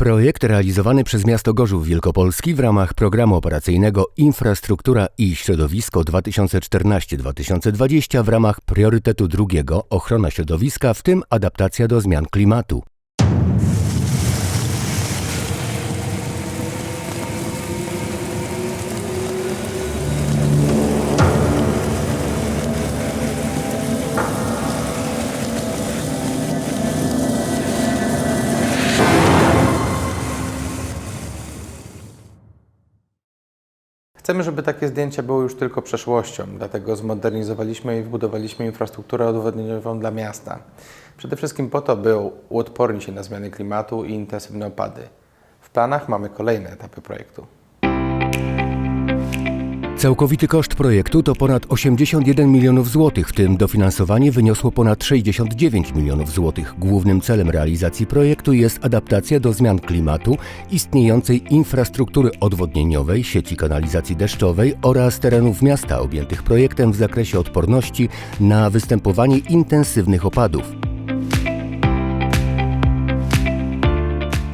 Projekt realizowany przez miasto Gorzów Wielkopolski w ramach programu operacyjnego Infrastruktura i Środowisko 2014-2020 w ramach priorytetu drugiego ochrona środowiska, w tym adaptacja do zmian klimatu. Chcemy, żeby takie zdjęcia były już tylko przeszłością, dlatego zmodernizowaliśmy i wbudowaliśmy infrastrukturę odwodnieniową dla miasta. Przede wszystkim po to, by uodpornić się na zmiany klimatu i intensywne opady. W planach mamy kolejne etapy projektu. Całkowity koszt projektu to ponad 81 milionów złotych, w tym dofinansowanie wyniosło ponad 69 milionów złotych. Głównym celem realizacji projektu jest adaptacja do zmian klimatu, istniejącej infrastruktury odwodnieniowej, sieci kanalizacji deszczowej oraz terenów miasta objętych projektem w zakresie odporności na występowanie intensywnych opadów.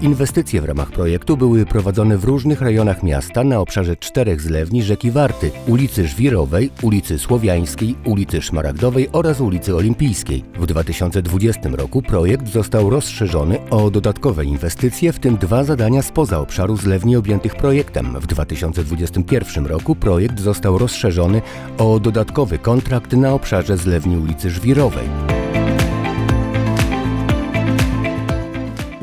Inwestycje w ramach projektu były prowadzone w różnych rejonach miasta na obszarze czterech zlewni rzeki Warty, ulicy Żwirowej, ulicy Słowiańskiej, ulicy Szmaragdowej oraz ulicy Olimpijskiej. W 2020 roku projekt został rozszerzony o dodatkowe inwestycje, w tym dwa zadania spoza obszaru zlewni objętych projektem. W 2021 roku projekt został rozszerzony o dodatkowy kontrakt na obszarze zlewni ulicy Żwirowej.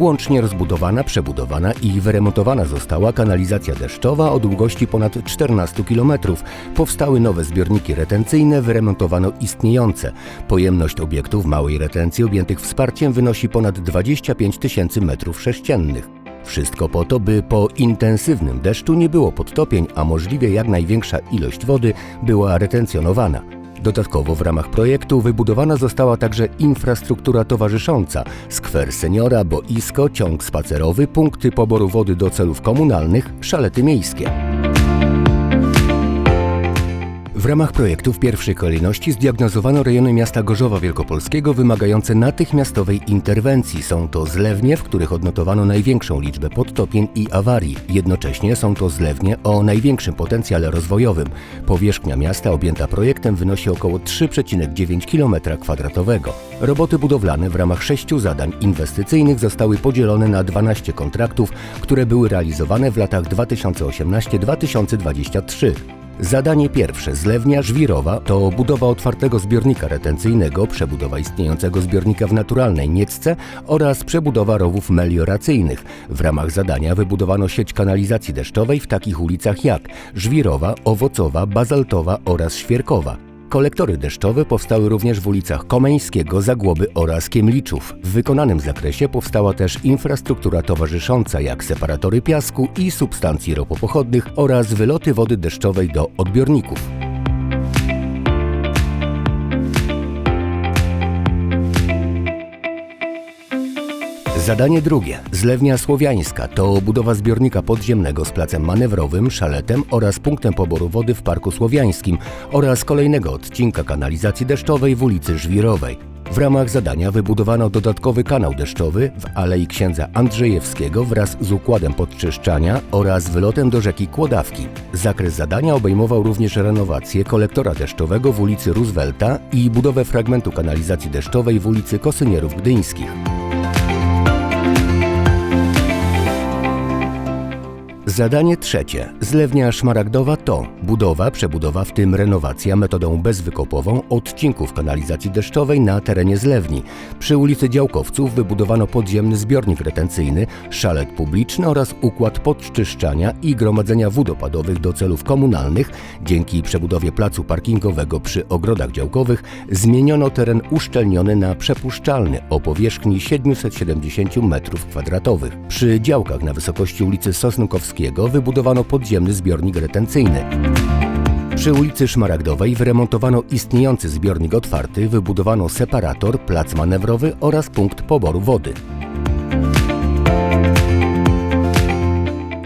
Łącznie rozbudowana, przebudowana i wyremontowana została kanalizacja deszczowa o długości ponad 14 km. Powstały nowe zbiorniki retencyjne, wyremontowano istniejące. Pojemność obiektów małej retencji objętych wsparciem wynosi ponad 25 tysięcy metrów sześciennych. Wszystko po to, by po intensywnym deszczu nie było podtopień, a możliwie jak największa ilość wody była retencjonowana. Dodatkowo w ramach projektu wybudowana została także infrastruktura towarzysząca, skwer seniora, boisko, ciąg spacerowy, punkty poboru wody do celów komunalnych, szalety miejskie. W ramach projektu w pierwszej kolejności zdiagnozowano rejony miasta Gorzowa Wielkopolskiego wymagające natychmiastowej interwencji. Są to zlewnie, w których odnotowano największą liczbę podtopień i awarii. Jednocześnie są to zlewnie o największym potencjale rozwojowym. Powierzchnia miasta objęta projektem wynosi około 3,9 km2. Roboty budowlane w ramach sześciu zadań inwestycyjnych zostały podzielone na 12 kontraktów, które były realizowane w latach 2018-2023. Zadanie pierwsze, zlewnia żwirowa, to budowa otwartego zbiornika retencyjnego, przebudowa istniejącego zbiornika w naturalnej Niecce oraz przebudowa rowów melioracyjnych. W ramach zadania wybudowano sieć kanalizacji deszczowej w takich ulicach jak Żwirowa, Owocowa, Bazaltowa oraz Świerkowa. Kolektory deszczowe powstały również w ulicach Komeńskiego, Zagłoby oraz Kiemliczów. W wykonanym zakresie powstała też infrastruktura towarzysząca, jak separatory piasku i substancji ropopochodnych oraz wyloty wody deszczowej do odbiorników. Zadanie drugie. Zlewnia Słowiańska to budowa zbiornika podziemnego z placem manewrowym, szaletem oraz punktem poboru wody w Parku Słowiańskim oraz kolejnego odcinka kanalizacji deszczowej w ulicy Żwirowej. W ramach zadania wybudowano dodatkowy kanał deszczowy w Alei Księdza Andrzejewskiego wraz z układem podczyszczania oraz wylotem do rzeki Kłodawki. Zakres zadania obejmował również renowację kolektora deszczowego w ulicy Roosevelta i budowę fragmentu kanalizacji deszczowej w ulicy Kosynierów Gdyńskich. Zadanie trzecie. Zlewnia szmaragdowa to budowa, przebudowa, w tym renowacja metodą bezwykopową odcinków kanalizacji deszczowej na terenie zlewni. Przy ulicy Działkowców wybudowano podziemny zbiornik retencyjny, szalet publiczny oraz układ podczyszczania i gromadzenia wód opadowych do celów komunalnych. Dzięki przebudowie placu parkingowego przy ogrodach działkowych zmieniono teren uszczelniony na przepuszczalny o powierzchni 770 m2. Przy działkach na wysokości ulicy Wybudowano podziemny zbiornik retencyjny. Przy ulicy Szmaragdowej wyremontowano istniejący zbiornik otwarty, wybudowano separator, plac manewrowy oraz punkt poboru wody.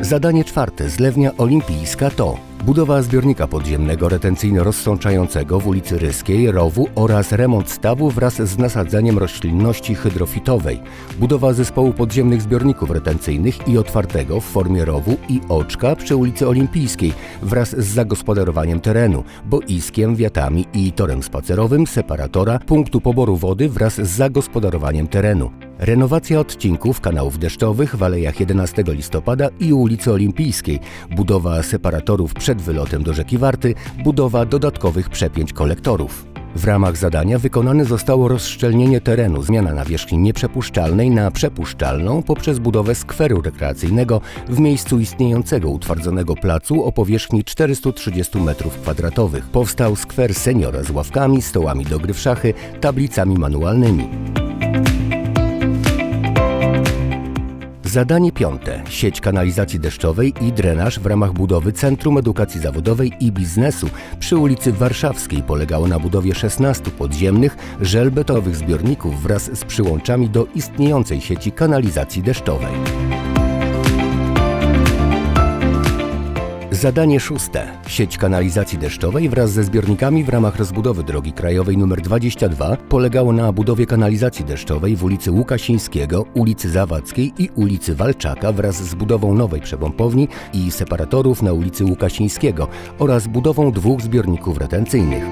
Zadanie czwarte, zlewnia olimpijska to budowa zbiornika podziemnego retencyjno-rozsączającego w ulicy Ryskiej, Rowu oraz remont stawu wraz z nasadzeniem roślinności hydrofitowej, budowa zespołu podziemnych zbiorników retencyjnych i otwartego w formie rowu i oczka przy ulicy Olimpijskiej wraz z zagospodarowaniem terenu, boiskiem, wiatami i torem spacerowym, separatora, punktu poboru wody wraz z zagospodarowaniem terenu. Renowacja odcinków kanałów deszczowych w alejach 11 listopada i ulicy Olimpijskiej, budowa separatorów przed wylotem do rzeki Warty, budowa dodatkowych przepięć kolektorów. W ramach zadania wykonane zostało rozszczelnienie terenu, zmiana nawierzchni nieprzepuszczalnej na przepuszczalną poprzez budowę skweru rekreacyjnego w miejscu istniejącego utwardzonego placu o powierzchni 430 m2. Powstał skwer seniora z ławkami, stołami do gry w szachy, tablicami manualnymi. Zadanie piąte. Sieć kanalizacji deszczowej i drenaż w ramach budowy Centrum Edukacji Zawodowej i Biznesu przy ulicy Warszawskiej polegało na budowie 16 podziemnych, żelbetowych zbiorników wraz z przyłączami do istniejącej sieci kanalizacji deszczowej. Zadanie szóste. Sieć kanalizacji deszczowej wraz ze zbiornikami w ramach rozbudowy drogi krajowej nr 22 polegało na budowie kanalizacji deszczowej w ulicy Łukasińskiego, ulicy Zawadzkiej i ulicy Walczaka wraz z budową nowej przepompowni i separatorów na ulicy Łukasińskiego oraz budową dwóch zbiorników retencyjnych.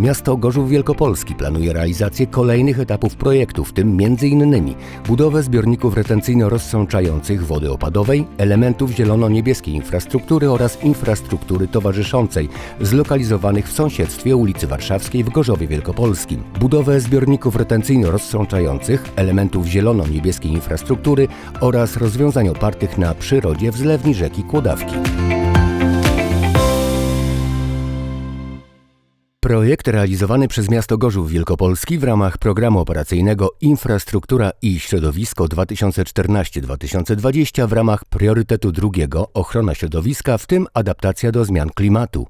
Miasto Gorzów Wielkopolski planuje realizację kolejnych etapów projektu, w tym m.in. budowę zbiorników retencyjno-rozsączających wody opadowej, elementów zielono-niebieskiej infrastruktury oraz infrastruktury towarzyszącej, zlokalizowanych w sąsiedztwie ulicy Warszawskiej w Gorzowie Wielkopolskim, budowę zbiorników retencyjno-rozsączających, elementów zielono-niebieskiej infrastruktury oraz rozwiązań opartych na przyrodzie w zlewni rzeki Kłodawki. Projekt realizowany przez miasto Gorzów Wielkopolski w ramach programu operacyjnego Infrastruktura i Środowisko 2014-2020 w ramach priorytetu drugiego ochrona środowiska, w tym adaptacja do zmian klimatu.